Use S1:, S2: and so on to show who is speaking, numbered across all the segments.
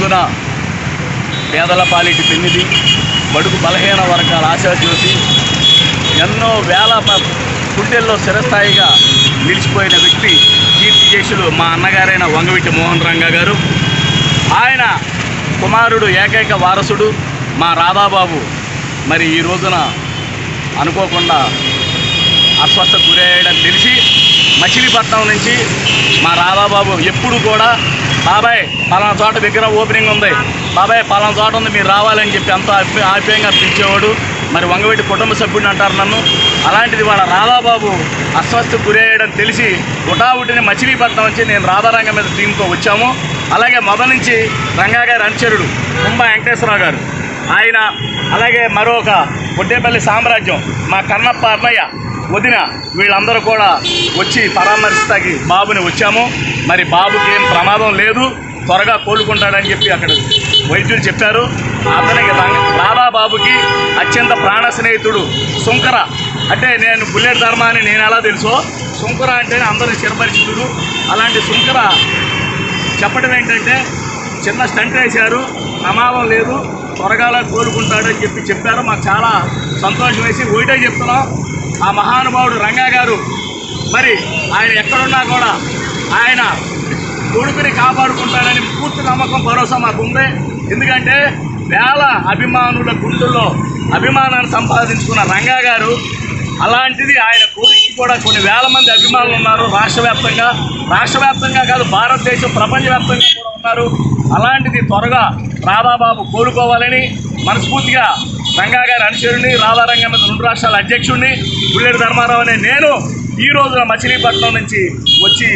S1: రోజున పేదల పాలిటి పెన్నిది బడుగు బలహీన వర్గాల ఆశాజ్యోతి ఎన్నో వేల గుండెల్లో చిరస్థాయిగా నిలిచిపోయిన వ్యక్తి కీర్తిశేషులు మా అన్నగారైన వంగవిటి మోహన్ రంగా గారు. ఆయన కుమారుడు ఏకైక వారసుడు మా రాధాబాబు. మరి ఈ రోజున అనుకోకుండా అస్వస్థ గురయ్యాడని తెలిసి మచిలీపట్నం నుంచి మా రాధాబాబు ఎప్పుడు కూడా బాబాయ్ పలానా చోట విగ్రహం ఓపెనింగ్ ఉంది. బాబాయ్ పలానా చోట ఉంది మీరు రావాలని చెప్పి అంత ఆప్య- ఆప్యాయంగా పిలిచేవాడు. మరి వంగవెట్టి కుటుంబ సభ్యుడు అంటారు నన్ను. అలాంటిది వాళ్ళ రాధాబాబు అస్వస్థ గురయ్యడం తెలిసి ఉటావుటిని మచిలీపట్నం వచ్చి నేను రాధారంగం మీద టీంతో వచ్చాము. అలాగే మొదటి నుంచి రంగా గారి అనుచరుడు కుంభ వెంకటేశ్వరరావు గారు. ఆయన అలాగే మరొక గుడ్డేపల్లి సామ్రాజ్యం మా కన్నప్ప అన్నయ్య. వదిన వీళ్ళందరూ కూడా వచ్చి పరామర్శిస్తాకి బాబుని వచ్చాము. మరి బాబుకి ఏం ప్రమాదం లేదు. త్వరగా కోలుకుంటాడని చెప్పి అక్కడ వైద్యులు చెప్పారు. అతనికి రంగ- రాధాబాబుకి అత్యంత ప్రాణ స్నేహితుడు సుంకర అంటే నేను బుల్లెట్ ధర్మ అని నేను ఎలా తెలుసో సుంకర అంటే అందరూ చిరపరిచితుడు అలాంటి సుంకర చెప్పడం ఏంటంటే చిన్న స్టంట్ వేశారు. ప్రమాదం లేదు. త్వరగా కోలుకుంటాడని చెప్పి చెప్పారు. మాకు చాలా సంతోషం వేసి ఒకటే చెప్తున్నాం. ఆ మహానుభావుడు రంగా గారు మరి ఆయన ఎక్కడున్నా కూడా ఆయన కొడుకుని కాపాడుకుంటాడని పూర్తి నమ్మకం భరోసా మాకు ఉంది. ఎందుకంటే వేల అభిమానుల గుండెల్లో అభిమానాన్ని సంపాదించుకున్న రంగా గారు అలాంటిది ఆయన కొడుక్కి కూడా కొన్ని వేల మంది అభిమానులు ఉన్నారు రాష్ట్ర వ్యాప్తంగా. రాష్ట్ర వ్యాప్తంగా కాదు భారతదేశం ప్రపంచవ్యాప్తంగా కూడా ఉన్నారు. అలాంటిది త్వరగా రాధాబాబు కోలుకోవాలని మనస్ఫూర్తిగా రంగా గారి అనుచరుని రాధారంగం మీద రెండు రాష్ట్రాల అధ్యక్షుడిని బుల్లెడి ధర్మారావు అనే నేను ఈ రోజున మచిలీపట్నం నుంచి వచ్చి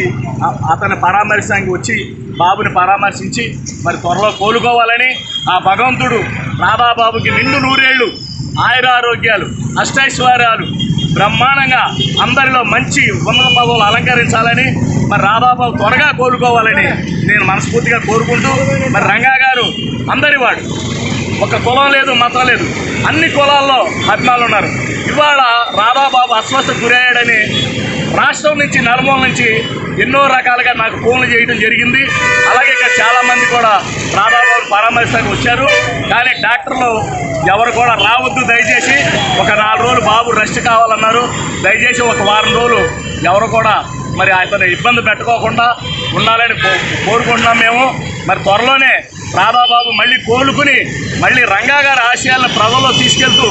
S1: అతని పరామర్శడానికి వచ్చి బాబుని పరామర్శించి మరి త్వరలో కోలుకోవాలని ఆ భగవంతుడు రాధాబాబుకి నిండు నూరేళ్ళు ఆయురారోగ్యాలు అష్టైశ్వర్యాలు బ్రహ్మాండంగా అందరిలో మంచి ఉన్నత పదవులు అలంకరించాలని మరి రాధాబాబు త్వరగా కోలుకోవాలని నేను మనస్ఫూర్తిగా కోరుకుంటూ మరి రంగా గారు అందరివాడు. ఒక కులం లేదు మతం లేదు. అన్ని కులాల్లో అభిమానులు ఉన్నారు. ఇవాళ రాధాబాబు అస్వస్థ గురయ్యాడని రాష్ట్రం నుంచి నర్మూల నుంచి ఎన్నో రకాలుగా నాకు ఫోన్లు చేయడం జరిగింది. అలాగే ఇక్కడ చాలామంది కూడా రాధాబాబు పరామర్శకు వచ్చారు. కానీ డాక్టర్లు ఎవరు కూడా రావద్దు దయచేసి. ఒక నాలుగు రోజులు బాబు రెస్ట్ కావాలన్నారు. దయచేసి ఒక వారం రోజులు ఎవరు కూడా మరి అతను ఇబ్బంది పెట్టుకోకుండా ఉండాలని కో- కోరుకుంటున్నాం మేము. మరి త్వరలోనే రాధాబాబు మళ్ళీ కోలుకుని మళ్ళీ రంగా గారి ఆశయాలను ప్రజల్లో తీసుకెళ్తూ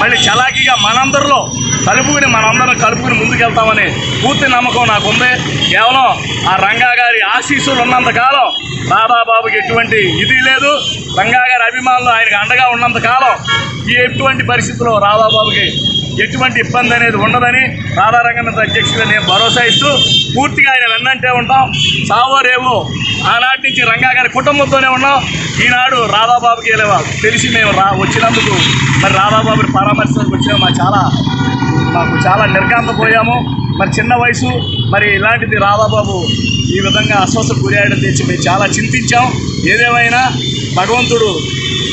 S1: మళ్ళీ చలాకీగా మనందరిలో కలుపుకుని మనందరం కలుపుకుని ముందుకెళ్తామని పూర్తి నమ్మకం నాకు ఉంది కేవలం ఆ రంగా గారి ఆశీస్సులు ఉన్నంత కాలం రాధాబాబుకి ఎటువంటి ఇది లేదు. రంగా గారి అభిమానులు ఆయనకు అండగా ఉన్నంత కాలం ఎటువంటి పరిస్థితుల్లో రాధాబాబుకి ఎటువంటి ఇబ్బంది అనేది ఉండదని రాధారంగనాథ్ అధ్యక్షుడు నేను భరోసా ఇస్తూ పూర్తిగా ఆయన వెన్నంటే ఉంటాం. సావో రేవో ఆనాటి నుంచి రంగా గారి కుటుంబంతోనే ఉన్నాం. ఈనాడు రాధాబాబుకి వెళ్ళేవా తెలిసి మేము రా వచ్చినందుకు మరి రాధాబాబుని పరామర్శకు వచ్చాము మా చాలా మాకు చాలా నిర్గాంతపోయాము మరి చిన్న వయసు మరి ఇలాంటిది రాధాబాబు ఈ విధంగా అస్వస్థ గురయ్యడం తెచ్చి మేము చాలా చింతించాం. ఏదేమైనా భగవంతుడు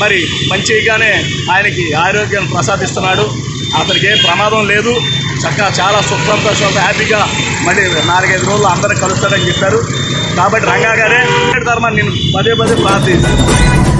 S1: మరి మంచిగానే ఆయనకి ఆరోగ్యం ప్రసాదిస్తున్నాడు. అతనికి ఏం ప్రమాదం లేదు. చక్కగా చాలా సుఖంతో హ్యాపీగా మళ్ళీ నాలుగైదు రోజులు అందరూ కలుస్తాడని చెప్పారు. కాబట్టి రంగా గారే ధర్మాన్ని నేను పదే పదే ప్రార్థిస్తాను.